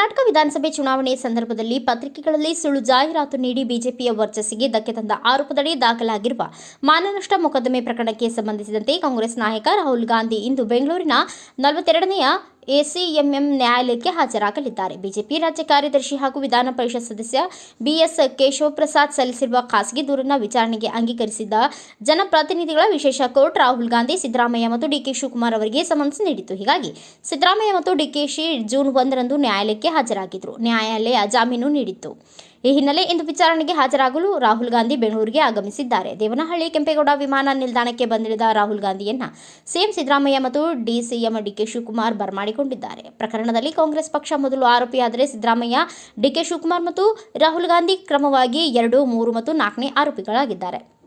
ವಿಧಾನಸಭೆ ಚುನಾವಣೆ ಸಂದರ್ಭದಲ್ಲಿ ಪತ್ರಿಕೆಗಳಲ್ಲಿ ಸುಳ್ಳು ಜಾಹೀರಾತು ನೀಡಿ ಬಿಜೆಪಿಯ ವರ್ಚಸ್ಸಿಗೆ ಧಕ್ಕೆ ತಂದ ಆರೋಪದಡಿ ದಾಖಲಾಗಿರುವ ಮಾನನಷ್ಟ ಮೊಕದ್ದಮೆ ಪ್ರಕರಣಕ್ಕೆ ಸಂಬಂಧಿಸಿದಂತೆ ಕಾಂಗ್ರೆಸ್ ನಾಯಕ ರಾಹುಲ್ ಗಾಂಧಿ ಇಂದು ಬೆಂಗಳೂರಿನ ನಲವತ್ತೆರಡನೆಯ ಎಸಿಎಂಎಂ ನ್ಯಾಯಾಲಯಕ್ಕೆ ಹಾಜರಾಗಲಿದ್ದಾರೆ. ಬಿಜೆಪಿ ರಾಜ್ಯ ಕಾರ್ಯದರ್ಶಿ ಹಾಗೂ ವಿಧಾನ ಪರಿಷತ್ ಸದಸ್ಯ ಬಿಎಸ್ ಕೇಶವಪ್ರಸಾದ್ ಸಲ್ಲಿಸಿರುವ ಖಾಸಗಿ ದೂರನ್ನ ವಿಚಾರಣೆಗೆ ಅಂಗೀಕರಿಸಿದ್ದ ಜನಪ್ರತಿನಿಧಿಗಳ ವಿಶೇಷ ಕೋರ್ಟ್ ರಾಹುಲ್ ಗಾಂಧಿ, ಸಿದ್ದರಾಮಯ್ಯ ಮತ್ತು ಡಿಕೆ ಶಿವಕುಮಾರ್ ಅವರಿಗೆ ಸಮನ್ಸ್ ನೀಡಿತು ಹೀಗಾಗಿ ಸಿದ್ದರಾಮಯ್ಯ ಮತ್ತು ಡಿಕೆಶಿ ಜೂನ್ ಒಂದರಂದು ನ್ಯಾಯಾಲಯಕ್ಕೆ ಹಾಜರಾಗಿದ್ದರು. ನ್ಯಾಯಾಲಯ ಜಾಮೀನು ನೀಡಿತ್ತು. ಈ ಹಿನ್ನೆಲೆ ಇಂದು ವಿಚಾರಣೆಗೆ ಹಾಜರಾಗಲು ರಾಹುಲ್ ಗಾಂಧಿ ಬೆಂಗಳೂರಿಗೆ ಆಗಮಿಸಿದ್ದಾರೆ. ದೇವನಹಳ್ಳಿ, ಕೆಂಪೇಗೌಡ ವಿಮಾನ ನಿಲ್ದಾಣಕ್ಕೆ ಬಂದಿಳಿದ ರಾಹುಲ್ ಗಾಂಧಿಯನ್ನ ಸಿಎಂ ಸಿದ್ದರಾಮಯ್ಯ ಮತ್ತು ಡಿಸಿಎಂ ಡಿಕೆ ಶಿವಕುಮಾರ್ ಬರಮಾಡಿಕೊಂಡಿದ್ದಾರೆ. ಪ್ರಕರಣದಲ್ಲಿ ಕಾಂಗ್ರೆಸ್ ಪಕ್ಷ ಮೊದಲು ಆರೋಪಿಯಾದರೆ ಸಿದ್ದರಾಮಯ್ಯ ಡಿಕೆ ಶಿವಕುಮಾರ್ ಮತ್ತು ರಾಹುಲ್ ಗಾಂಧಿ ಕ್ರಮವಾಗಿ ಎರಡು, ಮೂರು ಮತ್ತು ನಾಲ್ಕನೇ ಆರೋಪಿಗಳಾಗಿದ್ದಾರೆ.